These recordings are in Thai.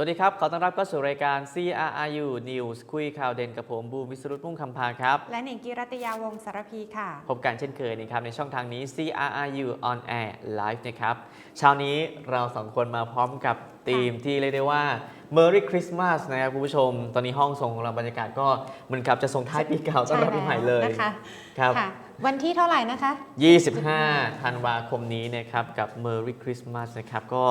สวัสดีครับ ขอต้อนรับเข้าสู่รายการ CRRU News คุยข่าวเด่นกับผมบูมวิสรุตมุ่งคำพาครับ และหนิงกิรัตยาวงศ์สารพีค่ะ พบกันเช่นเคยนะครับในช่องทางนี้ CRRU on air live นะครับ เช้านี้เราสองคนมาพร้อมกับธีมที่เรียกได้ว่า Merry Christmas นะครับคุณผู้ชม ตอนนี้ห้องส่งของเราบรรยากาศก็เหมือนกับจะส่งท้ายปีเก่าต้อนรับปีใหม่เลยนะคะครับค่ะ วันที่เท่าไหร่นะคะ 25 ธันวาคมนี้นะครับ กับ Merry Christmas นะครับ ก็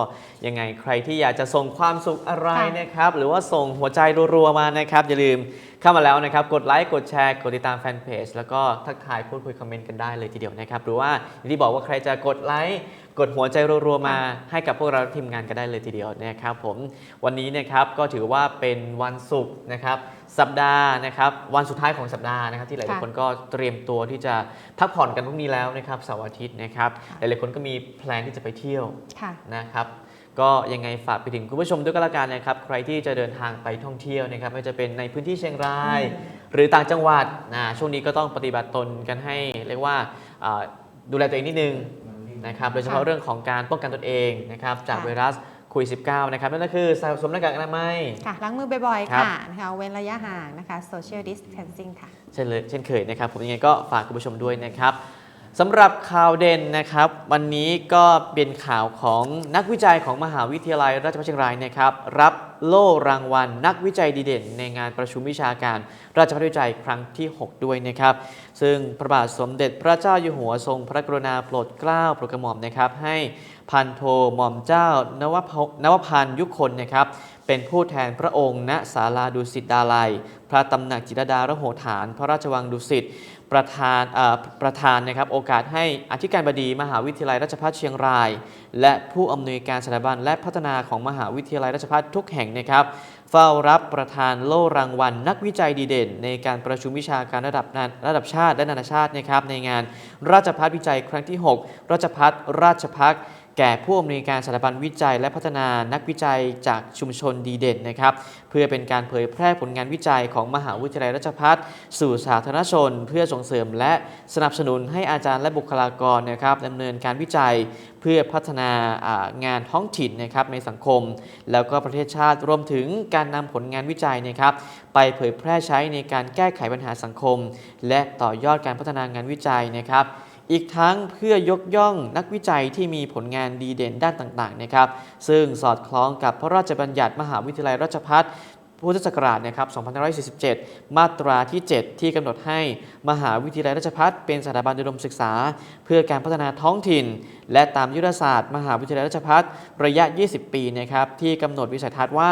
ยังไงใครที่อยากจะส่งความสุขอะไรนะครับ หรือว่าส่งหัวใจรัวๆมานะครับ อย่าลืมเข้ามาแล้วนะครับ กดไลค์ กดแชร์ กดติดตามแฟนเพจแล้วก็ทักทายพูดคุยคอมเมนต์กันได้เลยทีเดียวนะครับ หรือว่าอย่างที่บอกว่าใครจะกดไลค์ กดหัวใจรัวๆมาให้กับพวกเราทีมงานกันได้เลยทีเดียวนะครับผมวันนี้นะครับก็ถือว่าเป็นวันศุกร์นะครับสัปดาห์นะครับวันสุดท้ายของสัปดาห์นะครับที่หลายๆค่ะคนก็เตรียมตัวที่จะพักผ่อนกันพรุ่งนี้แล้วนะครับเสาร์อาทิตย์นะครับหลายๆคนก็มีแพลนที่จะไปเที่ยวค่ะนะครับก็ยังไงฝากไปถึงคุณผู้ชมด้วยก็แล้วกันนะครับ ใครที่จะเดินทางไปท่องเที่ยวนะครับไม่ว่าจะเป็นในพื้นที่เชียงราย หรือต่างจังหวัดนะช่วงนี้ก็ต้องปฏิบัติตนกันให้เรียกว่าอ่าดูแลตัวเองนิดนึง นะครับ โดยเฉพาะค่ะเรื่องของการป้องกันตนเองนะครับจากค่ะไวรัสโควิด -19 นะครับนั่นก็คือใส่สวมหน้ากากอนามัยค่ะล้างมือบ่อยครัๆบค่ะนะคะเว้นระยะห่างนะคะ social distancing ค่ะ เช่นเลยเช่นเคยนะครับ ผมยังไงก็ฝากคุณผู้ชมด้วยนะครับสำหรับข่าวเด่นนะครับ วันนี้ก็เป็นข่าวของนักวิจัยของมหาวิทยาลัยราชภัฏเชียงรายนะครับ รับ โล่รางวัล นักวิจัยดีเด่น ในงานประชุมวิชาการ ราชภัฏวิจัยครั้งที่ 6 ด้วยนะครับ ซึ่งพระบาทสมเด็จพระเจ้าอยู่หัวทรงพระกรุณาโปรดเกล้าโปรดกระหม่อมนะครับ ให้พันโทหม่อมเจ้านวพนวพันยุคนนะครับเป็นผู้แทนพระองค์ณศาลาดุสิตดาลัย พระตำหนักจิตรดารโหฐาน พระราชวังดุสิต ประธานประธานนะครับโอกาสให้อธิการบดีมหาวิทยาลัยราชภัฏเชียงราย และผู้อำนวยการสถาบันและพัฒนาของมหาวิทยาลัยราชภัฏทุกแห่งนะครับ เฝ้ารับประธานโล่รางวัล นักวิจัยดีเด่น ในการประชุมวิชาการระดับนาระดับชาติและนานาชาตินะครับในงานราชพัฒวิจัยครั้งที่ 6 ราชพัฒราชพัก แก่ผู้อำนวยการสถาบันวิจัย และพัฒนานักวิจัยจากชุมชนดีเด่นนะครับ เพื่อเป็นการเผยแพร่ผลงานวิจัยของมหาวิทยาลัยราชภัฏสู่สาธารณชน เพื่อส่งเสริมและสนับสนุนให้อาจารย์และบุคลากรนะครับดำเนินการวิจัยเพื่อพัฒนาอ่างานท้องถิ่นนะครับในสังคม แล้วก็ประเทศชาติรวมถึงการนำผลงานวิจัยนะครับ ไปเผยแพร่ใช้ในการแก้ไขปัญหาสังคม และต่อยอดการพัฒนางานวิจัยนะครับ อีกทั้งเพื่อยกย่องนักวิจัยที่มีผลงานดีเด่นด้านต่างๆนะครับซึ่งสอดคล้องกับพระราชบัญญัติมหาวิทยาลัยราชภัฏพุทธศักราชนะครับ2547 มาตราที่ 7 ที่กำหนดให้มหาวิทยาลัยราชภัฏเป็นสถาบันอุดมศึกษา เพื่อการพัฒนาท้องถิ่น และตามยุทธศาสตร์มหาวิทยาลัยราชภัฏระยะ 20 ปีนะครับที่กำหนดวิสัยทัศน์ว่า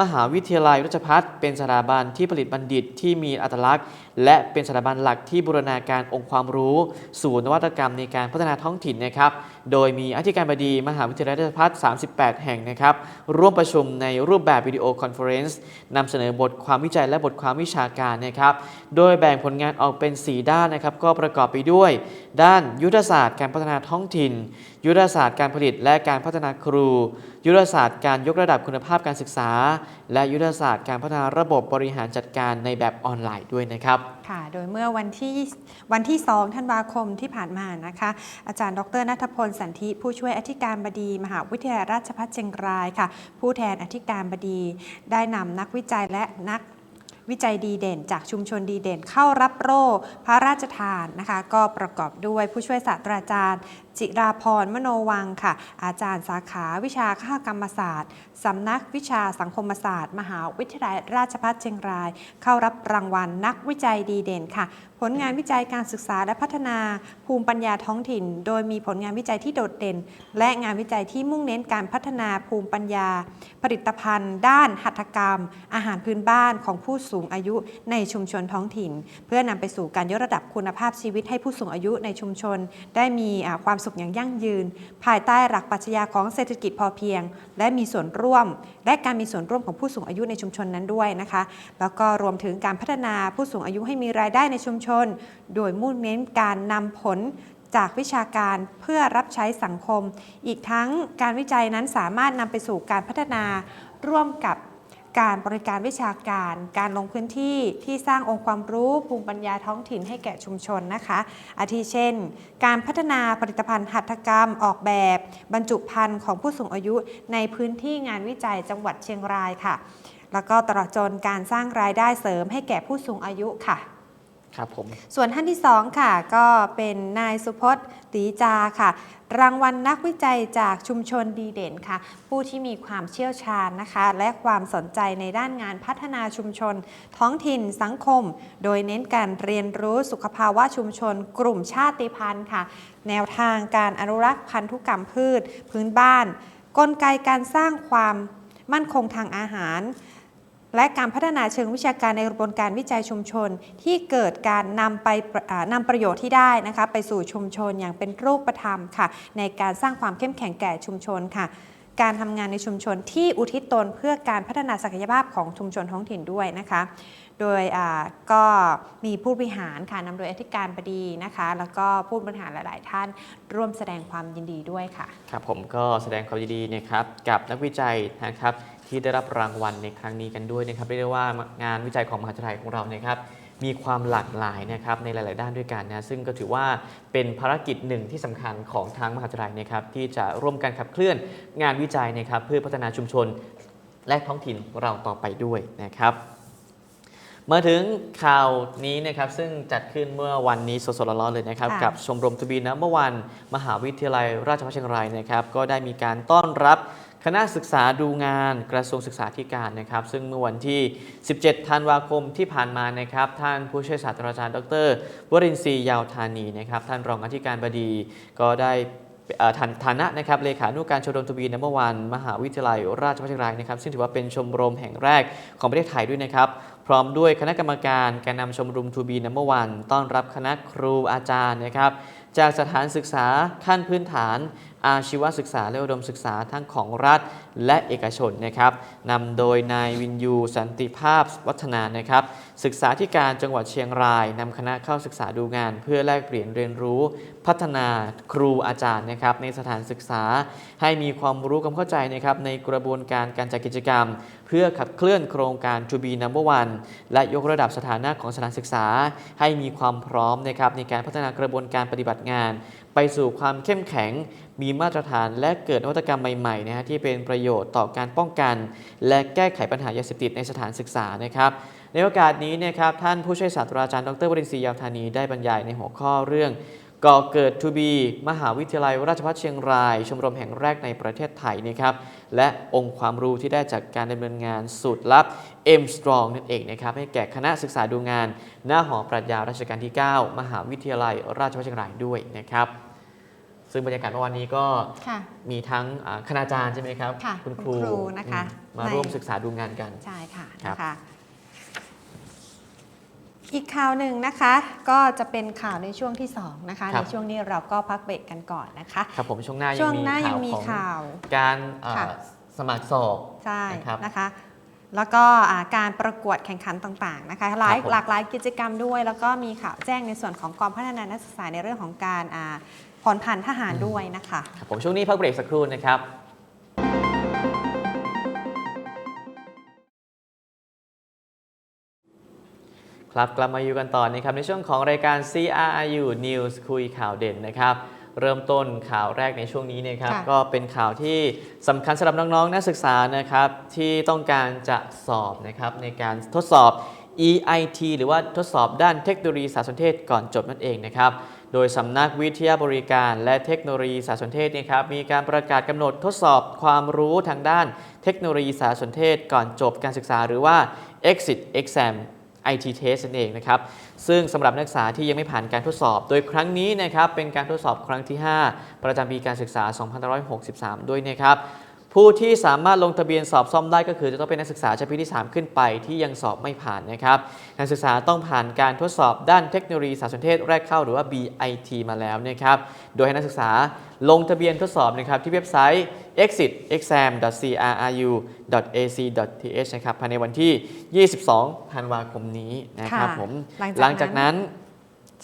มหาวิทยาลัยราชภัฏเป็นสถาบันที่ผลิตบัณฑิตที่มีอัตลักษณ์ และเป็นสถาบันหลักที่บูรณาการองค์ความรู้ สู่นวัตกรรมในการพัฒนาท้องถิ่นนะครับโดยมีอธิการบดีมหาวิทยาลัยราชภัฏ38 แห่งนะครับร่วมประชุมในรูปแบบวิดีโอคอนเฟอเรนซ์นำเสนอบทความวิจัยและบทความวิชาการนะครับโดยแบ่งผลงานออกเป็น 4 ด้านนะครับก็ประกอบไปด้วย ด้านยุทธศาสตร์การพัฒนาท้องถิ่นยุทธศาสตร์การผลิตและการพัฒนาครู ยุทธศาสตร์การยกระดับคุณภาพการศึกษา และยุทธศาสตร์การพัฒนาระบบบริหารจัดการในแบบออนไลน์ด้วยนะครับค่ะ โดยเมื่อวันที่วันที่ 2 ธันวาคมที่ผ่านมานะคะ อาจารย์ดรนัทพลสันธิผู้ช่วยอธิการบดีมหาวิทยาลัยราชภัฏเชียงรายค่ะ ผู้แทนอธิการบดีได้นำนักวิจัยและนักวิจัยดีเด่น จากชุมชนดีเด่นเข้ารับโล่พระราชทานนะคะ ก็ประกอบด้วยผู้ช่วยศาสตราจารย์ จิราพรมโนวังค่ะ อาจารย์สาขาวิชาข้ากรรมศาสตร์สำนักวิชาสังคมศาสตร์ มหาวิทยาลัยราชภัฏเชียงราย เข้ารับรางวัลนักวิจัยดีเด่นค่ะ ผลงานวิจัยการศึกษาและพัฒนาภูมิปัญญาท้องถิ่น โดยมีผลงานวิจัยที่โดดเด่น และงานวิจัยที่มุ่งเน้นการพัฒนาภูมิปัญญา ผลิตภัณฑ์ ด้านหัตถกรรม อาหารพื้นบ้านของผู้สูงอายุในชุมชนท้องถิ่น เพื่อนำไปสู่การยกระดับคุณภาพชีวิตให้ผู้สูงอายุในชุมชน ได้มีความสุขอย่างยั่งยืน ภายใต้หลักปรัชญาของเศรษฐกิจพอเพียง และมีส่วนร่วมและการมีส่วนร่วมของผู้สูงอายุในชุมชนนั้นด้วยนะคะ แล้วก็รวมถึงการพัฒนาผู้สูงอายุให้มีรายได้ในชุมชน โดยมุ่งเน้นการนำผลจากวิชาการเพื่อรับใช้สังคม อีกทั้งการวิจัยนั้นสามารถนำไปสู่การพัฒนาร่วมกับ การบริการวิชาการ การลงพื้นที่ที่สร้างองค์ความรู้ภูมิปัญญาท้องถิ่นให้แก่ชุมชนนะคะ อาทิเช่น การพัฒนาผลิตภัณฑ์หัตถกรรมออกแบบ บรรจุภัณฑ์ของผู้สูงอายุในพื้นที่งานวิจัยจังหวัดเชียงรายค่ะ แล้วก็ตลอดจนการสร้างรายได้เสริมให้แก่ผู้สูงอายุค่ะ ครับผมส่วนท่านที่ 2 ค่ะ ก็เป็นนายสุพจน์ตีจาค่ะ รางวัลนักวิจัยจากชุมชนดีเด่นค่ะ ผู้ที่มีความเชี่ยวชาญนะคะ และความสนใจในด้านงานพัฒนาชุมชน ท้องถิ่นสังคม โดยเน้นการเรียนรู้สุขภาวะชุมชน กลุ่มชาติพันธุ์ค่ะ แนวทางการอนุรักษ์พันธุกรรมพืช พื้นบ้าน กลไกการสร้างความมั่นคงทางอาหาร และการพัฒนาเชิงวิชาการในกระบวนการวิจัยชุมชน ที่เกิดการนำไปนำประโยชน์ที่ได้นะคะไปสู่ชุมชนอย่างเป็นรูปธรรมค่ะ ในการสร้างความเข้มแข็งแก่ชุมชนค่ะ การทำงานในชุมชนที่อุทิศตนเพื่อการพัฒนาศักยภาพของชุมชนท้องถิ่นด้วยนะคะโดยก็มีผู้บริหารค่ะนำโดยอธิการบดีนะคะ แล้วก็ผู้บริหารหลาย ๆ ท่านร่วมแสดงความยินดีด้วยค่ะ ครับผมก็แสดงความยินดีนะครับกับนักวิจัยนะครับ ที่ได้รับรางวัลในครั้งนี้กันด้วยนะครับเรียกได้ว่างานวิจัยของมหาวิทยาลัยของเราเนี่ยครับมีความหลากหลายนะครับในหลาย ๆ ด้านด้วยกันนะซึ่งก็ถือว่าเป็นภารกิจหนึ่งที่สำคัญของทางมหาวิทยาลัยนะครับที่จะร่วมกันขับเคลื่อนงานวิจัยนะครับเพื่อพัฒนาชุมชนและท้องถิ่นของเราต่อไปด้วยนะครับมาถึงข่าวนี้นะครับซึ่งจัดขึ้นเมื่อวันนี้สดๆร้อนๆเลยนะครับค่ะกับชมรมทูบีนะเมื่อวันมหาวิทยาลัยราชภัฏเชียงรายนะครับ ก็ได้มีการต้อนรับ คณะศึกษาดูงานกระทรวงศึกษาธิการนะครับ ซึ่งเมื่อวันที่ 17 ธันวาคมที่ผ่านมานะครับ ท่านผู้ช่วยศาสตราจารย์ ดร วรินทรียาวธานีนะครับ ท่านรองอธิการบดีก็ได้ฐานฐานะนะครับเลขานุการชมรมทวีนเมื่อวานมหาวิทยาลัยราชภัฏเชียงรายนะครับ ซึ่งถือว่าเป็นชมรมแห่งแรกของประเทศไทยด้วยนะครับ พร้อมด้วยคณะกรรมการแกนนำชมรมทูบีนัมเบอร์วันต้อนรับคณะครูอาจารย์นะครับจากสถานศึกษาขั้นพื้นฐาน อาชีวศึกษาและอุดมศึกษาทั้งของรัฐและเอกชนนะครับนำโดยนายวินยู สันติภาพวัฒนานะครับ ศึกษาธิการจังหวัดเชียงรายนำคณะเข้าศึกษาดูงาน เพื่อแลกเปลี่ยนเรียนรู้ พัฒนาครูอาจารย์นะครับในสถานศึกษา ให้มีความรู้ความเข้าใจนะครับในกระบวนการการจัดกิจกรรม เพื่อขับเคลื่อนโครงการ To be number one และยกระดับสถานะของสถานศึกษา ให้มีความพร้อมนะครับในการพัฒนากระบวนการปฏิบัติงาน ไปสู่ความเข้มแข็ง มีมาตรฐานและเกิดนวัตกรรมใหม่ๆนะฮะที่เป็นประโยชน์ต่อการป้องกัน และแก้ไขปัญหายาเสพติดในสถานศึกษานะครับในโอกาสนี้เนะครับท่านผู้ช่วยศาสตราจารย์ดรวรินทรีย์ยาวธานีได้บรรยายในหัวข้อเรื่อง ก่อเกิดทูบีมหาวิทยาลัยราชภัฏเชียงราย ชมรมแห่งแรกในประเทศไทยนะครับและองค์ความรู้ที่ได้จากการดำเนินงานสูตรลับ M Strong นั่นเองนะครับให้แก่คณะศึกษาดูงาน หน้าหอปรัชญารัชกาลที่ 9 มหาวิทยาลัยราชภัฏเชียงรายด้วยนะครับซึ่งบรรยากาศเมื่อวานนี้ก็ค่ะมีทั้งอ่าคณาจารย์ใช่ไหมครับค่ะคุณคคุรูณครูนะคะอืมมาในร่วมศึกษาดูงานกัน ใช่ค่ะครับนะคะ อีกข่าวหนึ่งนะคะ ก็จะเป็นข่าวในช่วงที่2นะคะครัในบช่วงนี้เราก็พักเบรกกันก่อนนะคะครับผมช่วงหน้ายัช่วงงมีหน้ายัข่างวมีของข่าว การอ่าค่ะสมัครสอบใช่นะครับนะคะแล้วก็อ่าการประกวดแข่งขันต่างๆนะคะหลายครับผมหลากหลายกิจกรรมด้วย แล้วก็มีข่าวแจ้งในส่วนของกองพัฒนานักศึกษาในเรื่องของการอ่าผ่อนผันทหารด้วยนะคะครับผมช่วงนี้พักเบรกสักครู่นะครับ ครับกลับมาอยู่กันต่อนะครับในช่วงของรายการ CRU News คุยข่าวเด่นนะครับ เริ่มต้นข่าวแรกในช่วงนี้นะครับ ค่ะ ก็เป็นข่าวที่สำคัญสำหรับน้องๆนักศึกษานะครับ ที่ต้องการจะสอบนะครับในการทดสอบ EIT หรือว่าทดสอบด้านเทคโนโลยีสารสนเทศก่อนจบนั่นเองนะครับ โดยสำนักวิทยาบริการและเทคโนโลยีสารสนเทศเนยครับมีการประกาศกำหนดทดสอบความรู้ทางด้านเทคโนโลยีสารสนเทศก่อนจบการศึกษาหรือว่า exit exam IT test นั่นเองนะครับ ซึ่งสำหรับนักศึกษาที่ยังไม่ผ่านการทดสอบ โดยครั้งนี้นะครับเป็นการทดสอบครั้งที่ 5 ประจำปีการศึกษา 2563 ด้วยนะครับ ผู้ที่สามารถลงทะเบียนสอบซ่อมได้ก็คือจะต้องเป็นนักศึกษาชั้นปีที่ 3 ขึ้นไปที่ยังสอบไม่ผ่านนะครับ นักศึกษาต้องผ่านการทดสอบด้านเทคโนโลยีสารสนเทศแรกเข้าหรือว่า BIT มาแล้วนะครับ โดยให้นักศึกษาลงทะเบียนทดสอบนะครับที่เว็บไซต์ exitexam.cru.ac.th นะครับภายในวันที่ 22 ธันวาคมนี้นะครับค่ะผม หลังจากนั้นหลังจากนั้น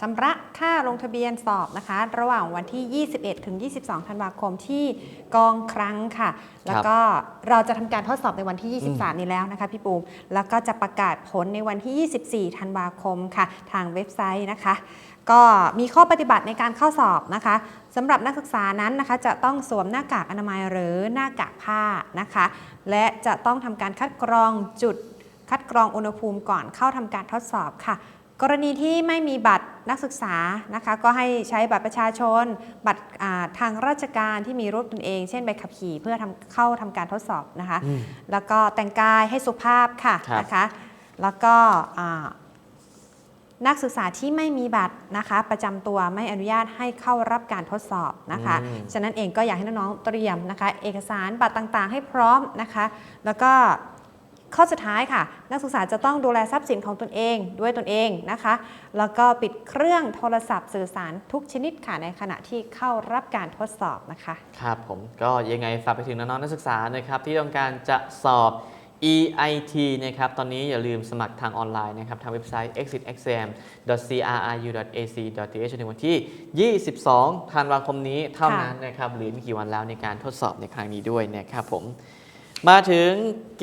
ชำระค่าลงทะเบียนสอบนะคะ ระหว่างวันที่ 21 ถึง 22 ธันวาคมที่กองครั้งค่ะ แล้วก็เราจะทำการทดสอบในวันที่ 23 นี้แล้วนะคะพี่ปูมแล้วก็จะประกาศผลในวันที่ 24 ธันวาคมค่ะ ทางเว็บไซต์นะคะ ก็มีข้อปฏิบัติในการเข้าสอบนะคะสำหรับนักศึกษานั้นนะคะ จะต้องสวมหน้ากากอนามัยหรือหน้ากากผ้านะคะ และจะต้องทำการคัดกรองจุดคัดกรองอุณหภูมิก่อนเข้าทำการทดสอบค่ะ กรณีที่ไม่มีบัตรนักศึกษานะคะก็ให้ใช้บัตรประชาชน บัตรอ่าทางราชการที่มีรูปตนเอง เช่นใบขับขี่เพื่อทำเข้าทำการทดสอบนะคะอืมแล้วก็แต่งกายให้สุภาพค่ะครับนะคะ แล้วก็อ่านักศึกษาที่ไม่มีบัตรนะคะ ประจำตัวไม่อนุญาตให้เข้ารับการทดสอบนะคะอืมฉะนั้นเองก็อยากให้น้องๆเตรียมนะคะ เอกสารบัตรต่างๆ ให้พร้อมนะคะ แล้วก็ ข้อสุดท้ายค่ะ นักศึกษาจะต้องดูแลทรัพย์สินของตนเองด้วยตนเองนะคะ แล้วก็ปิดเครื่องโทรศัพท์สื่อสารทุกชนิดค่ะในขณะที่เข้ารับการทดสอบนะคะ ครับผมก็ยังไงฝากไปถึงน้องๆนักศึกษานะครับที่ต้องการจะสอบ EIT นะครับ ตอนนี้อย่าลืมสมัครทางออนไลน์นะครับ ทางเว็บไซต์ exitexam.cru.ac.th ในวันที่ 22 ธันวาคมนี้เท่านั้นนะครับหลือไม่กี่วันแล้วในการทดสอบในครั้งนี้ด้วยนะครับผม มาถึง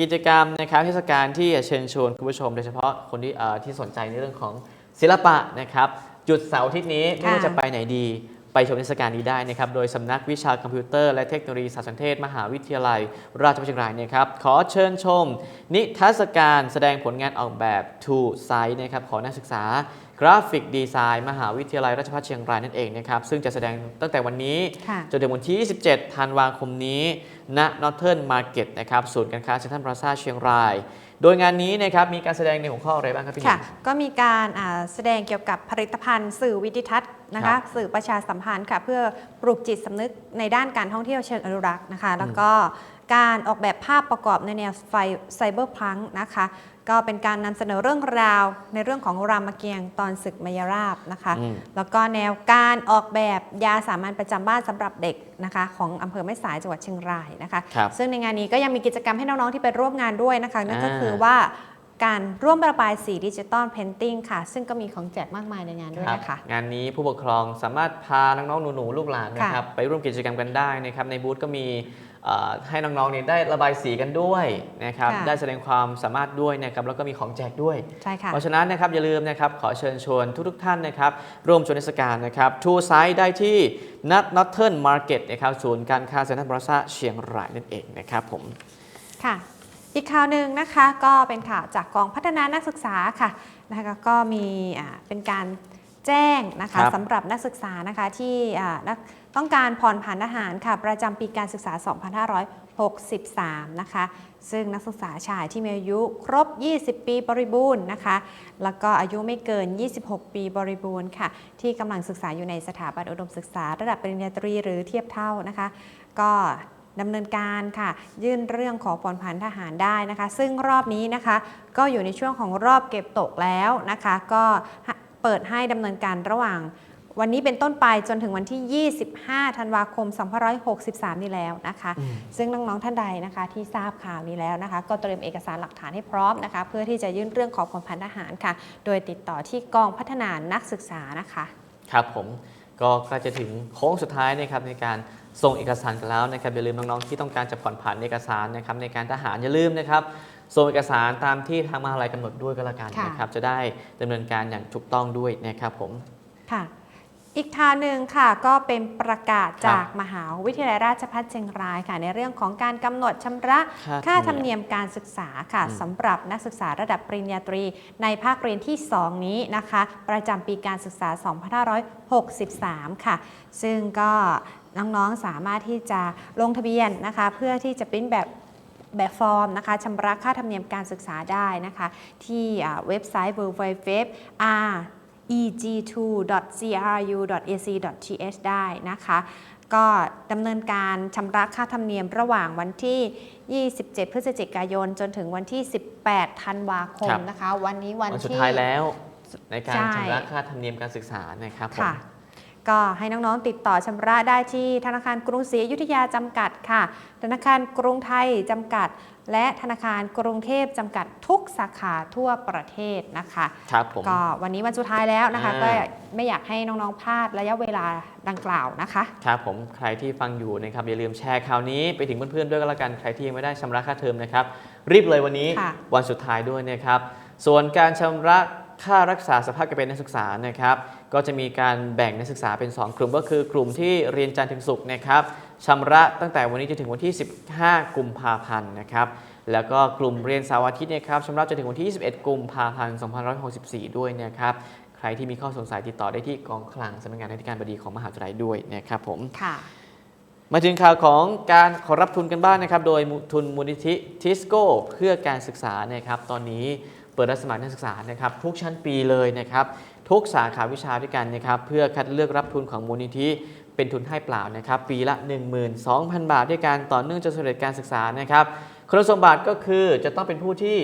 กิจกรรมนะครับเทศกาลที่เชิญชวนคุณผู้ชม โดยเฉพาะคนที่เอ่อที่สนใจในเรื่องของศิลปะนะครับจุดเสาร์อาทิตย์นี้ไม่ว่าจะไปไหนดีไปชมเทศกาลนี้ได้นะครับโดยสำนักวิชาคอมพิวเตอร์และเทคโนโลยีสารสนเทศ มหาวิทยาลัย ราชภัฏเชียงรายนะครับขอเชิญชม นิทรรศการแสดงผลงานออกแบบ To Site นะครับของนักศึกษา กราฟิกดีไซน์มหาวิทยาลัยราชภัฏเชียงรายนั่นเองนะครับ ซึ่งจะแสดงตั้งแต่วันนี้ค่ะจนถึงวันที่ 27 ธันวาคมนี้ณ Northern Market นะครับศูนย์การค้าเซ็นทรัลพลาซ่าเชียงราย โดยงานนี้นะครับมีการแสดงในหัวข้ออะไรบ้างครับพี่หนิค่ะงก็มีการอ่าแสดงเกี่ยวกับผลิตภัณฑ์สื่อวิดิทัศน์นะครัคะบสื่อประชาสัมพันธ์ค่ะเพื่อปลุกจิตสำนึกในด้านการท่องเที่ยวเชิงอนุรักษ์นะคะ แล้วก็ การออกแบบภาพประกอบในแนวไฟไซเบอร์พังนะคะ ก็เป็นการนำเสนอเรื่องราวในเรื่องของรามเกียรติ์ตอนศึกมายราบนะคะอืมแล้วก็แนวการออกแบบยาสามัญประจำบ้านสำหรับเด็กนะคะของอำเภอแม่สายจังหวัดเชียงรายนะคะครับซึ่งในงานนี้ก็ยังมีกิจกรรมให้น้องๆที่ไปร่วมงานด้วยนะคะนั่นก็อ่าคือว่าการร่วมระบายสีดิจิตอลเพนติ้งค่ะ ซึ่งก็มีของแจกมากมายในงานด้วยครับนะคะ งานนี้ผู้ปกครองสามารถพาน้องๆหนูๆ ลูกหลานนะครับ ไปร่วมกิจกรรมกันได้นะครับ ในบูธก็มีเอ่อ ให้น้องๆเนี่ยได้ระบายสีกันด้วยนะครับค่ะได้แสดงความสามารถด้วยนะครับแล้วก็มีของแจกด้วยใช่ค่ะเพราะฉะนั้นนะครับอย่าลืมนะครับขอเชิญชวนทุกๆท่านนะครับร่วมชมเทศกาลนะครับทูไซด์ได้ที่นัทนอตเทิร์นมาร์เก็ตนะครับศูนย์การค้าเซ็นทรัลพลาซ่าเชียงรายนั่นเองนะครับผมค่ะอีกข่าวหนึ่งนะคะก็เป็นข่าวจากกองพัฒนานักศึกษาค่ะนะคะก็มีอ่าเป็นการ แจ้งนะครัคะบสำหรับนักศึกษานะคะที่อ่านักต้องการผ่อนผันอาหารค่ะประจำปีการศึกษา 2563 นะคะ ซึ่งนักศึกษาชายที่มีอายุครบ 20 ปีบริบูรณ์นะคะ แล้วก็อายุไม่เกิน 26 ปีบริบูรณ์ค่ะ ที่กำลังศึกษาอยู่ในสถาบันอุดมศึกษา ระดับปริญญาตรีหรือเทียบเท่านะคะ ก็ดำเนินการค่ะ ยื่นเรื่องขอผ่อนผันทหารได้นะคะ ซึ่งรอบนี้นะคะ ก็อยู่ในช่วงของรอบเก็บตกแล้วนะคะ ก็ เปิดให้ดำเนินการระหว่าง วันนี้เป็นต้นไปจนถึงวันที่ 25 ธันวาคม 2563 นี้แล้วนะคะ ซึ่งน้องๆท่านใดนะคะที่ทราบข่าวนี้แล้วนะคะ ก็เตรียมเอกสารหลักฐานให้พร้อมนะคะ เพื่อที่จะยื่นเรื่องขอผ่อนผันทหารค่ะ โดยติดต่อที่กองพัฒนานักศึกษานะคะ ครับผมก็ใกล้จะถึงโค้งสุดท้ายนะครับในการส่งเอกสารกันแล้วนะครับอย่าลืมน้องๆที่ต้องการจะผ่อนผันเอกสารนะครับในการทหารอย่าลืมนะครับ ส่งเอกสารตามที่ทางมหาลัยกำหนดด้วยก็แล้วกันค่ะนะครับจะได้ดำเนินการอย่างถูกต้องด้วยนะครับผม ค่ะ อีกทางหนึ่งค่ะก็เป็นประกาศครับจากมหาวิทยาลัยราชภัฏเชียงรายค่ะ ในเรื่องของการกำหนดชำระค่าค่าธธรรรรมมเนีเนียยมมการศึกษาค่ะอืม สำหรับนักศึกษาระดับปริญญาตรี ในภาคเรียนที่ 2 นี้นะคะ ประจำปีการศึกษา 2563 ค่ะ ซึ่งก็น้องๆสามารถที่จะลงทะเบียนนะคะ เพื่อที่จะปริ้นแบบ แบบฟอร์มนะคะชำระค่าธรรมเนียมการศึกษาได้นะคะ ที่อ่าเว็บไซต์ www r eg2.cru.ac.th ได้นะคะ ก็ดำเนินการชำระค่าธรรมเนียมระหว่างวันที่ 27 พฤศจิกายน จนถึงวันที่ 18 ธันวาคมครับนะคะ วันนี้วันวันสุดที่ท้ายแล้วในการใช่ชำระค่าธรรมเนียมการศึกษานะครับผมค่ะ ก็ให้น้องๆติดต่อชำระได้ที่ธนาคารกรุงศรีอยุธยาจำกัดค่ะ ธนาคารกรุงไทยจำกัด และธนาคารกรุงเทพจำกัดทุกสาขาทั่วประเทศนะคะครับผมก็วันนี้วันสุดท้ายแล้วนะคะ อ่า ก็ไม่อยากให้น้องๆพลาดระยะเวลาดังกล่าวนะคะ ครับผมใครที่ฟังอยู่นะครับอย่าลืมแชร์ข่าวนี้ไปถึงเพื่อนๆด้วยก็แล้วกันใครที่ยังไม่ได้ชำระค่าเทอมนะครับ รีบเลยวันนี้ค่ะ วันสุดท้ายด้วยนะครับ ส่วนการชำระค่ารักษาสภาพการเป็นนักศึกษานะครับ ก็จะมีการแบ่งนักศึกษาเป็น 2 กลุ่มก็คือกลุ่มที่เรียนจันทร์ถึงศุกร์นะครับชำระตั้งแต่วันนี้จนถึงวันที่ 15 กุมภาพันธ์นะครับแล้วก็กลุ่มเรียนเสาร์อาทิตย์เนะครับชำระจนถึงวันที่ 21 กุมภาพันธ์ 2564 ด้วยนะครับใครที่มีข้อสงสัยติดต่อได้ที่กองคลังสำนักงานอธิการบดีของมหาวิทยาลัยด้วยนะครับผมค่ะมาถึงข่าวของการขอรับทุนกันบ้างนะครับ โดยทุนมูลนิธิทิสโก้เพื่อการศึกษานะครับตอนนี้ เปิดรับสมัครนักศึกษานะครับทุกชั้นปีเลยนะครับทุกสาขาวิชาด้วยกันนะครับเพื่อคัดเลือกรับทุนของมูลนิธิเป็นทุนให้เปล่านะครับปีละ 12,000 บาทด้วยกันต่อเนื่องจนสำเร็จการศึกษานะครับคุณสมบัติก็คือจะต้องเป็นผู้ที่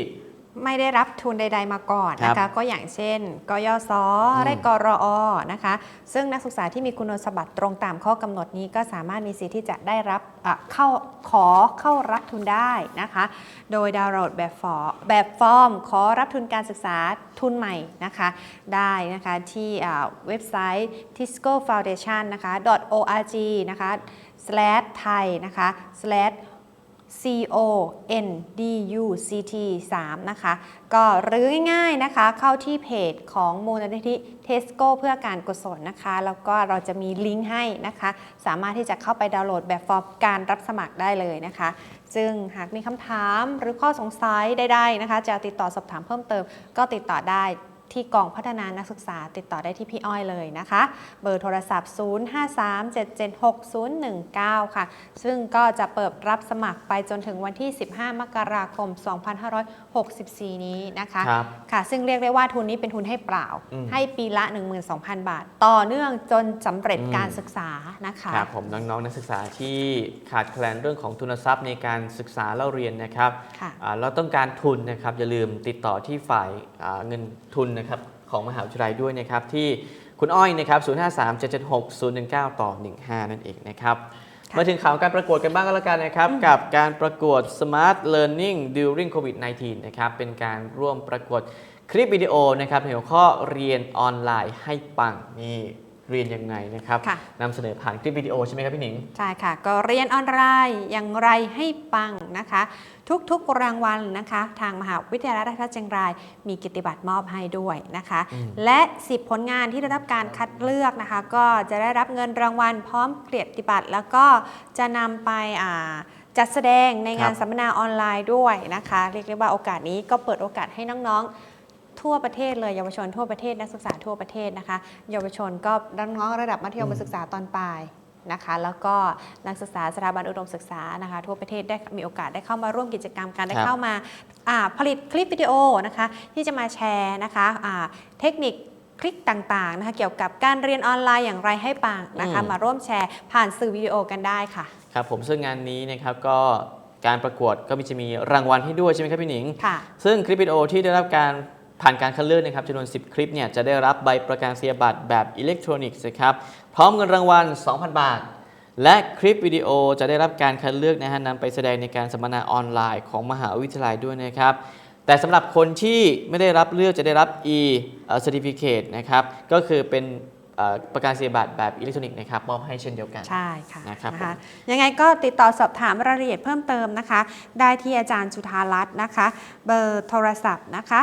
ไม่ได้รับทุนใด ๆ มาก่อนครันะบคะก็อย่างเช่นกยศอืมและกรอนะคะ ซึ่งนักศึกษาที่มีคุณสมบัติตรงตามข้อกำหนดนี้ก็สามารถมีสิทธิ์ที่จะได้รับอะเข้าขอเข้ารับทุนได้นะคะ โดยดาวน์โหลดแบบฟอร์แบบฟอร์ม ขอรับทุนการศึกษาทุนใหม่นะคะ ได้นะคะที่อ่าเว็บไซต์ tisco foundation นะคะ org นะคะ slash thai นะคะ slash C O N D U C T 3นะคะ ก็หรือง่ายๆนะคะ เข้าที่เพจของมูลนิธิเทสโก้เพื่อการกุศลนะคะ แล้วก็เราจะมีลิงก์ให้นะคะ สามารถที่จะเข้าไปดาวน์โหลดแบบฟอร์มการรับสมัครได้เลยนะคะ ซึ่งหากมีคำถามหรือข้อสงสัยใดๆนะคะ จะติดต่อสอบถามเพิ่มเติมก็ติดต่อได้ ที่กองพัฒนานักศึกษาติดต่อได้ที่พี่อ้อยเลยนะคะ เบอร์โทรศัพท์ 0537766019 ค่ะ ซึ่งก็จะเปิดรับสมัครไปจนถึงวันที่ 15 มกราคม 2564 นี้นะคะครับค่ะ ซึ่งเรียกได้ว่าทุนนี้เป็นทุนให้เปล่า อืม ให้ปีละ 12,000 บาท ต่อเนื่องจนสำเร็จอืมการศึกษานะคะ ครับผมน้องๆนักศึกษาที่ขาดแคลนเรื่องของทุนทรัพย์ในการศึกษาเล่าเรียนนะครับค่ะ อ่าเราต้องการทุนนะครับอย่าลืมติดต่อที่ฝ่ายอ่าเงินทุนนะครับของมหาวิทยาลัยด้วยนะครับที่คุณอ้อยนะครับ053776 019 ต่อ 15 นั่นเองนะครับค่ะมาถึงข่าวการประกวดกันบ้างก็แล้วกันนะครับ กับการประกวด Smart Learning During COVID-19 นะครับเป็นการร่วมประกวดคลิปวิดีโอนะครับในหัวข้อเรียนออนไลน์ให้ปังนี่ เรียนยังไงนะครับค่ะนำเสนอผ่านคลิปวิดีโอใช่ไหมครับพี่หนิง ใช่ค่ะ ก็เรียนออนไลน์อย่างไรให้ปังนะคะ ทุกๆรางวัลนะคะ ทางมหาวิทยาลัยราชภัฏเชียงราย มีกิตติบัตรมอบให้ด้วยนะคะอืมและ 10 ผลงานที่ได้รับการคัดเลือกนะคะ ก็จะได้รับเงินรางวัลพร้อมเกียรติบัตรแล้วก็จะนำไปอ่าจัดแสดงในงานสัมมนาออนไลน์ด้วยนะคะ เรียกได้ว่าโอกาสนี้ก็เปิดโอกาสให้น้องๆ ทั่วประเทศเลยเยาวชนทั่วประเทศนักศึกษาทั่วประเทศนะคะเยาวชนก็น้องๆระดับมัธยมศึกษาตอนปลายนะคะแล้วก็นักศึกษาสถาบันอุดมศึกษานะคะทั่วประเทศได้มีโอกาสได้เข้ามาร่วมกิจกรรมการได้ครับเข้ามาอ่าผลิตคลิปวิดีโอนะคะที่จะมาแชร์นะคะอ่าเทคนิคคลิกต่างๆนะคะเกี่ยวกับการเรียนออนไลน์อย่างไรให้ปังนะคะอืมมาร่วมแชร์ผ่านสื่อวิดีโอกันได้ค่ะครับผมซึ่งงานนี้นะครับก็การประกวดก็มีจะมีรางวัลให้ด้วยใช่ไหมครับพี่หนิงค่ะซึ่งคลิปวิดีโอที่ได้รับการ ผ่านการคัดเลือกนะครับจำนวน 10 คลิปเนี่ยจะได้รับใบประกาศนียบัตรแบบอิเล็กทรอนิกส์นะครับพร้อมเงินรางวัล 2,000 บาท และคลิปวิดีโอจะได้รับการคัดเลือกนะฮะนำไปแสดงในการสัมมนาออนไลน์ของมหาวิทยาลัยด้วยนะครับแต่สำหรับคนที่ไม่ได้รับเลือกจะได้รับ e certificate นะครับก็คือเป็น ประกาศนียบัตรแบบอิเล็กทรอนิกส์นะครับมอบให้เช่นเดียวกัน ใช่ค่ะนะครับนะคะผมยังไงก็ติดต่อสอบถามรายละเอียดเพิ่มเติมนะคะ ได้ที่อาจารย์จุธารัตน์นะคะ เบอร์โทรศัพท์นะคะ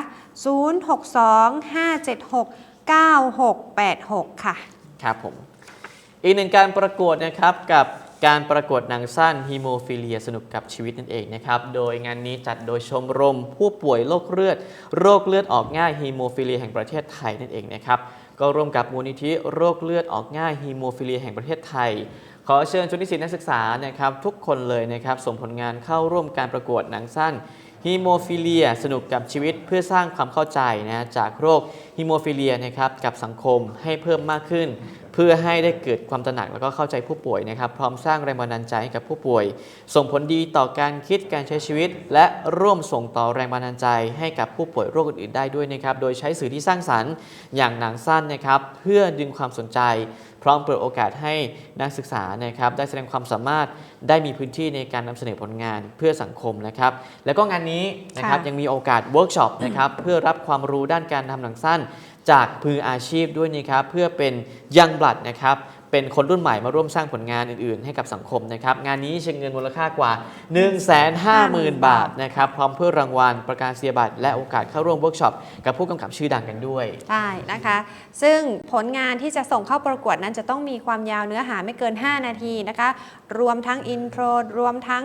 0625769686 ค่ะ ครับผม อีกหนึ่งการประกวดนะครับกับการประกวดหนังสั้นฮีโมฟิเลียสนุกกับชีวิตนั่นเองนะครับ โดยงานนี้จัดโดยชมรมผู้ป่วยโรคเลือด โรคเลือดออกง่ายฮีโมฟิเลียแห่งประเทศไทยนั่นเองนะครับ ก็ร่วมกับมูลนิธิโรคเลือดออกง่ายฮีโมฟิเลียแห่งประเทศไทย ขอเชิญชุดนิสิตนักศึกษานะครับทุกคนเลยนะครับส่งผลงานเข้าร่วมการประกวดหนังสั้น ฮีโมฟิเลียสนุกกับชีวิตเพื่อสร้างความเข้าใจนะจากโรคฮีโมฟิเลียนะครับกับสังคมให้เพิ่มมากขึ้น เพื่อให้ได้เกิดความตระหนักแล้วก็เข้าใจผู้ป่วยนะครับ พร้อมสร้างแรงบันดาลใจให้กับผู้ป่วย ส่งผลดีต่อการคิดการใช้ชีวิต และร่วมส่งต่อแรงบันดาลใจให้กับผู้ป่วยโรคอื่นๆได้ด้วยนะครับโดยใช้สื่อที่สร้างสรรค์อย่างหนังสั้นนะครับเพื่อดึงความสนใจ พร้อมเปิดโอกาสให้นักศึกษานะครับได้แสดงความสามารถได้มีพื้นที่ในการนำเสนอผลงานเพื่อสังคมนะครับแล้วก็งานนี้นะครับค่ะยังมีโอกาสเวิร์กช็อปนะครับเพื่อรับความรู้ด้านการทำหนังสั้น จากมืออาชีพด้วยนะครับเพื่อเป็นยังบลัดนะครับ เป็นคนรุ่นใหม่มาร่วมสร้างผลงานอื่นๆ ให้กับสังคมนะครับ งานนี้ชิงเงินมูลค่ากว่า 150,000 บาทนะครับ พร้อมเพื่อรางวัลประกาศนียบัตรและโอกาสเข้าร่วมเวิร์กช็อปกับผู้กำกับชื่อดังกันด้วย ใช่นะคะ ซึ่งผลงานที่จะส่งเข้าประกวดนั้นจะต้องมีความยาวเนื้อหาไม่เกิน 5 นาทีนะคะ รวมทั้งอินโทรรวมทั้ง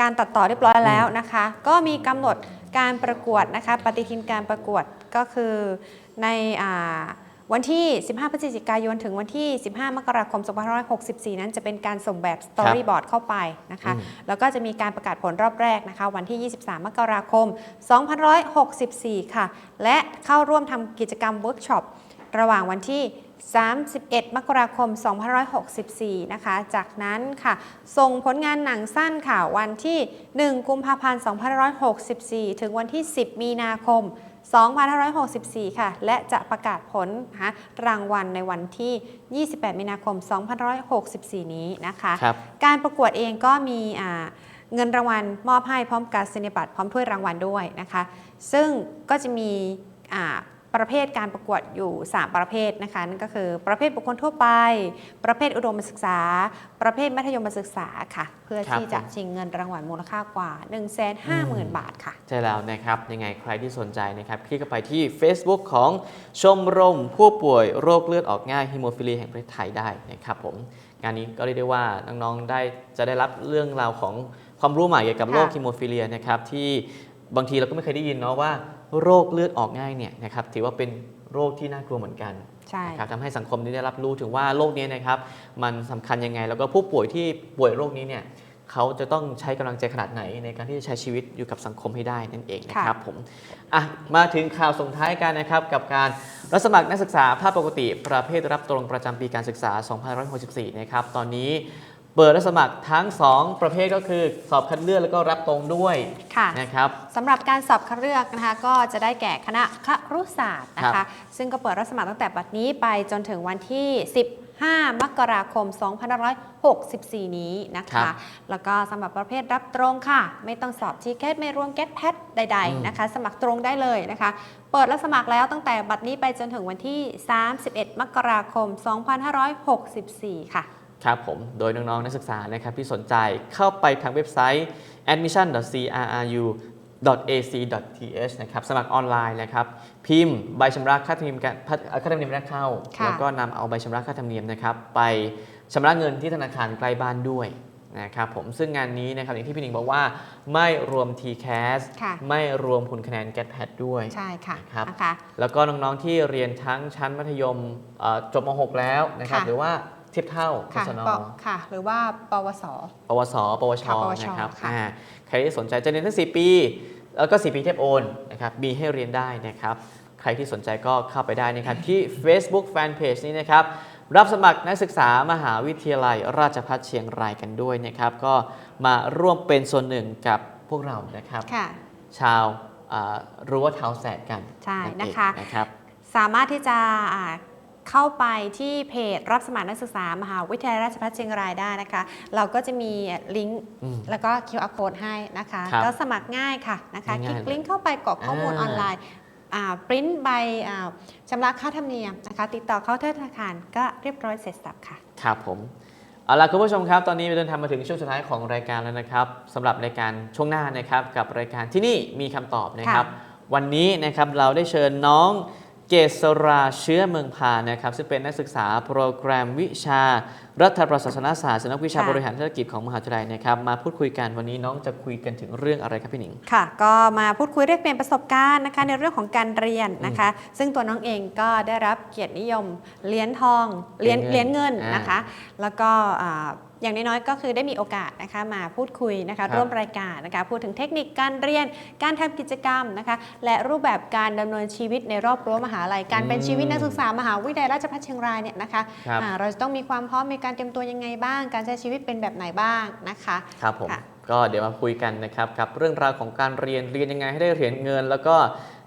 การตัดต่อเรียบร้อยแล้วนะคะ ก็มีกำหนดการประกวดนะคะ ปฏิทินการประกวดก็คือในอ่า วันที่ 15 พฤศจิกายนถึงวันที่ 15 มกราคม 2564 นั้นจะเป็นการส่งแบบสตอรี่บอร์ดเข้าไปนะคะอืมแล้วก็จะมีการประกาศผลรอบแรกนะคะ วันที่ 23 มกราคม 2564 ค่ะ และเข้าร่วมทำกิจกรรมเวิร์กช็อประหว่างวันที่ 31 มกราคม 2564 นะคะ จากนั้นค่ะ ส่งผลงานหนังสั้นค่ะ วันที่ 1 กุมภาพันธ์ 2564 ถึงวันที่ 10 มีนาคม 2564 ค่ะ และจะประกาศผลนะคะรางวัลในวันที่ 28 มีนาคม 2564 นี้นะคะครับการประกวดเองก็มีอ่าเงินรางวัลมอบให้พร้อมการสินิบัตรพร้อมถ้วยรางวัลด้วยนะคะ ซึ่งก็จะมีอ่า ประเภทการประกวดอยู่ 3 ประเภทนะคะนั่นก็คือประเภทบุคคลทั่วไป ประเภทอุดมศึกษา ประเภทมัธยมศึกษาค่ะ เพื่อครับที่จะผมชิงเงินรางวัลมูลค่ากว่า 150,000 บาทค่ะ ใช่แล้วนะครับ ยังไงใครที่สนใจนะครับ คลิกเข้าไปที่ Facebook ของชมรมผู้ป่วยโรคเลือดออกง่ายฮิโมฟิเลียแห่งประเทศไทยได้นะครับผมงานนี้ก็เรียกได้ว่าน้องๆได้จะได้รับเรื่องราวของความรู้ใหม่เกี่ยวกับโรคค่ะฮิโมฟิเลียนะครับที่บางทีเราก็ไม่เคยได้ยินเนาะว่า โรคเลือดออกง่ายเนี่ยนะครับถือว่าเป็นโรคที่น่ากลัวเหมือนกันใช่นะครับทำให้สังคมได้รับรู้ถึงว่าโรคนี้นะครับมันสำคัญยังไง แล้วก็ผู้ป่วยที่ป่วยโรคนี้เนี่ยเขาจะต้องใช้กำลังใจขนาดไหนในการที่จะใช้ชีวิตอยู่กับสังคมให้ได้นั่นเองนะครับผมอะมาถึงข่าวส่งท้ายกันนะครับกับการรับสมัครนักศึกษาภาคปกติ ประเภทรับตรงประจำปีการศึกษา 2564 นะครับตอนนี้ เปิดรับสมัครทั้ง 2 ประเภทก็คือสอบคัดเลือกแล้วก็รับตรงด้วยค่ะนะครับสำหรับการสอบคัดเลือกนะคะก็จะได้แก่คณะครุศาสตร์นะครัคะบซึ่งก็เปิดรับสมัครตั้งแต่บัดนี้ไปจนถึงวันที่15มกราคม 2564 นี้นะคะ แล้วก็สำหรับประเภทรับตรงค่ะ ไม่ต้องสอบทีแคไม่รวมแกทแพทใดอืมๆนะคะ สมัครตรงได้เลยนะคะ เปิดรับสมัครแล้วตั้งแต่บัดนี้ไปจนถึงวันที่ 31 มกราคม 2564 ค่ะ ครับผม โดยน้องๆนักศึกษานะครับที่สนใจเข้าไปทางเว็บไซต์ admission.crru.ac.th นะครับสมัครออนไลน์นะครับ พิมพ์ใบชำระค่าธรรมเนียมการค่าธรรมเนียมแรกเข้าค่ะแล้วก็นำเอาใบชำระค่าธรรมเนียมนะครับ ไปชำระเงินที่ธนาคารใกล้บ้านด้วยนะครับผมซึ่งงานนี้นะครับอย่างที่พี่หนิงบอกว่าไม่รวม TCAS ค่ะไม่รวมผลคะแนน g a t p a d ด้วยใช่ค่ะครับนะคะแล้วก็น้องๆที่เรียนทั้งชั้นมัธยมเอ่อจบม .6 แล้วนะครับค่ะหรือว่า เทียบเท่าค่ะศนปค่ะ หรือว่าปวส ปวส ปวช ค่ะปวชนะครับค่ะ อ่าใครที่สนใจจะเรียนทั้ง 4 ปี แล้วก็ 4 ปีเทียบโอนนะครับ มีให้เรียนได้นะครับ ใครที่สนใจก็เข้าไปได้นะครับ ที่ Facebook Fanpage นี้นะครับ รับสมัครนักศึกษามหาวิทยาลัยราชภัฏเชียงรายกันด้วยนะครับ ก็มาร่วมเป็นส่วนหนึ่งกับพวกเรานะครับ ค่ะ ชาวอ่ารั้วเท้าแสดกันใช่นั่นเองนะคะ นะครับ สามารถที่จะอ่า เข้าไปที่เพจรับสมัครนักศึกษามหาวิทยาลัยราชภัฏเชียงรายได้นะคะ เราก็จะมีลิงก์อืมแล้วก็ QR code ให้นะคะครับก็สมัครง่ายค่ะนะคะง่ายๆคลิกลิงก์เข้าไปกรอกข้อมูลอ่าออนไลน์ปริ้นใบอ่าชำระค่าธรรมเนียมนะคะติดต่อเข้าธนาคารก็เรียบร้อยเสร็จสับค่ะครับผมเอาล่ะคุณผู้ชมครับ ตอนนี้เราเดินทางมาถึงช่วงสุดท้ายของรายการแล้วนะครับสำหรับรายการช่วงหน้านะครับ กับรายการที่นี่มีคำตอบนะครับ วันนี้นะครับเราได้เชิญน้อง เกษราเชื้อเมืองพานะครับ ซึ่งเป็นนักศึกษาโปรแกรมวิชา รัฐประศาสนศาสตร์สำนักวิชาค่ะบริหารธุรกิจของมหาวิทยาลัยนะครับ มาพูดคุยกันวันนี้น้องจะคุยกันถึงเรื่องอะไรครับพี่หนิง ค่ะ ก็มาพูดคุยเรียกเปลี่ยนประสบการณ์นะคะในเรื่องของการเรียนนะคะ ซึ่งตัวน้องเองก็ได้รับเกียรตินิยมเหรียญทองเหรียญเหเหรีรียยญญเงิเงินนอ่านนะคะ แล้วก็ อ่าอย่างน้อยๆก็คือได้มีโอกาสนะคะมาพูดคุยนะคะครับร่วมรายการนะคะพูดถึงเทคนิคการเรียนการทำกิจกรรมนะคะและรูปแบบการดำเนินชีวิตในรอบรั้วมหาลัยการเป็นอืมชีวิตนักศึกษามหาวิทยาลัยราชภัฏเชียงรายเนี่ยนะคะครับอ่าเราจะต้องมีความพร้อมมีการเตรียมตัวยังไงบ้าง การใช้ชีวิตเป็นแบบไหนบ้างนะคะครับผมค่ะก็เดี๋ยวมาคุยกันนะครับกับเรื่องราวของการเรียนเรียนยังไงให้ได้เหรียญเงิน แล้วก็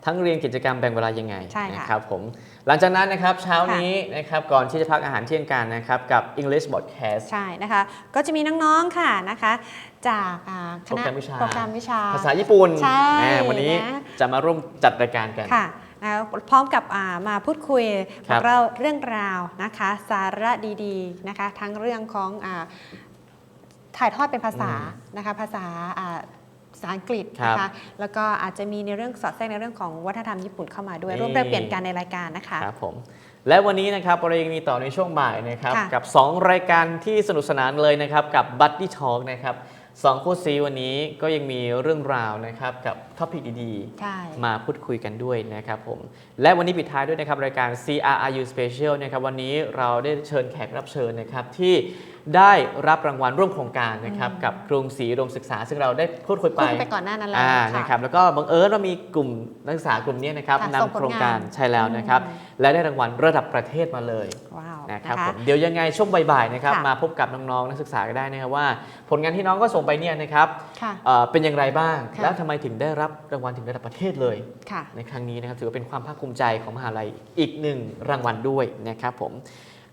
ทั้งเรียนกิจกรรมแบ่งเวลายังไงใช่ค่ะนะครับผมหลังจากนั้นนะครับเช้านี้นะครับก่อนที่จะพักอาหารเที่ยงกันนะครับกับ English Broadcast ใช่นะคะ ก็จะมีน้องๆค่ะนะคะจากอ่าคณะโปรแกรมวิชาโปรแกรมวิชา ภาษาญี่ปุ่นใช่อ่าวันนี้นะจะมาร่วมจัดรายการกันค่ะนะพร้อมกับอ่ามาพูดคุยครับเราเรื่องราวนะคะ สาระดีๆนะคะ ทั้งเรื่องของอาถ่ายทอดเป็นภาษานะคะภาษาอ่า ภาษาอังกฤษนะครัคะบ แล้วก็อาจจะมีในเรื่องสอดแทรกในเรื่องของวัฒนธรรมญี่ปุ่นเข้ามาด้วยนี่ร่วมแลกเปลี่ยนกันในรายการนะคะ ครับผมและวันนี้นะครับเรายังมีต่อในช่วงบ่ายนะครับค่ะกับ 2 รายการที่สนุกสนานเลยนะครับกับ Buddy Talk นะครับสองคู่ซีวันนี้ก็ยังมีเรื่องราวนะครับกับท็อปิกดีๆใช่มาพูดคุยกันด้วยนะครับผมและวันนี้ปิดท้ายด้วยนะครับรายการ CRRU Special นะครับวันนี้เราได้เชิญแขกรับเชิญนะครับที่ ได้รับรางวัลร่วมโครงการนะครับกับกรุงศรีอุดมศึกษา ซึ่งเราได้พูดคุยไปพูดคุยไปก่อนหน้านั้นแล้วอ่าค่ะนะครับแล้วก็บังเอิญว่ามีกลุ่มนักศึกษากลุ่มนี้นะครับค่ะส่งนำผลงานโครงการใช่แล้วนะครับอืมและได้รางวัลระดับประเทศมาเลยว้าวนะครับนะคะผมเดี๋ยวยังไงช่วงบ่ายๆนะครับค่ะมาพบกับน้องๆนักศึกษาก็ได้นะครับว่า ผลงานที่น้องก็ส่งไปเนี่ยนะครับค่ะเอ่อเป็นอย่างไรบ้างค่ะแล้วทำไมถึงได้รับรางวัลถึงระดับประเทศเลยค่ะในครั้งนี้นะครับถือว่าเป็นความภาคภูมิใจของมหาลัยอีกหนึ่งรางวัลด้วยนะครับผม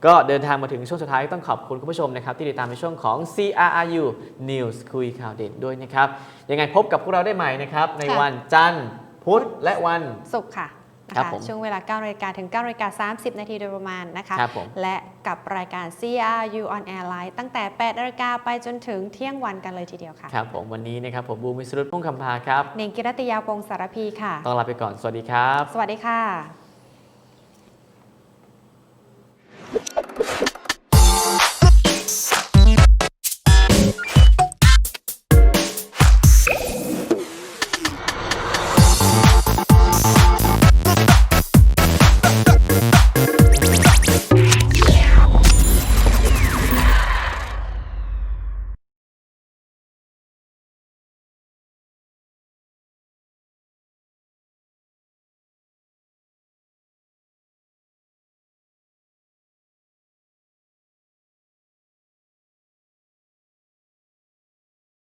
ก็เดินทางมาถึงช่วงสุดท้ายต้องขอบคุณคุณผู้ชมนะครับที่ติดตามในช่วงของ CRRU News คุยข่าวเด่นด้วยนะครับ ยังไงพบกับพวกเราได้ใหม่นะครับ ในค่ะวันจันทร์พุธและวันสุขค่ะนะครัคะบผมช่วงเวลา9นาฬิกาถึง9นาฬิกา30 นาทีโดยประมาณนะคะครับผมและกับรายการ CRU on Air Live ตั้งแต่ 8นาฬิกาไปจนถึงเที่ยงวันกันเลยทีเดียวค่ะ ครับผมวันนี้นะครับผมบูมวิสรุตพุ่งคำพาครับ เน่งกิรติยาปงสารพีค่ะ ต้องลาไปก่อน สวัสดีครับ สวัสดีค่ะ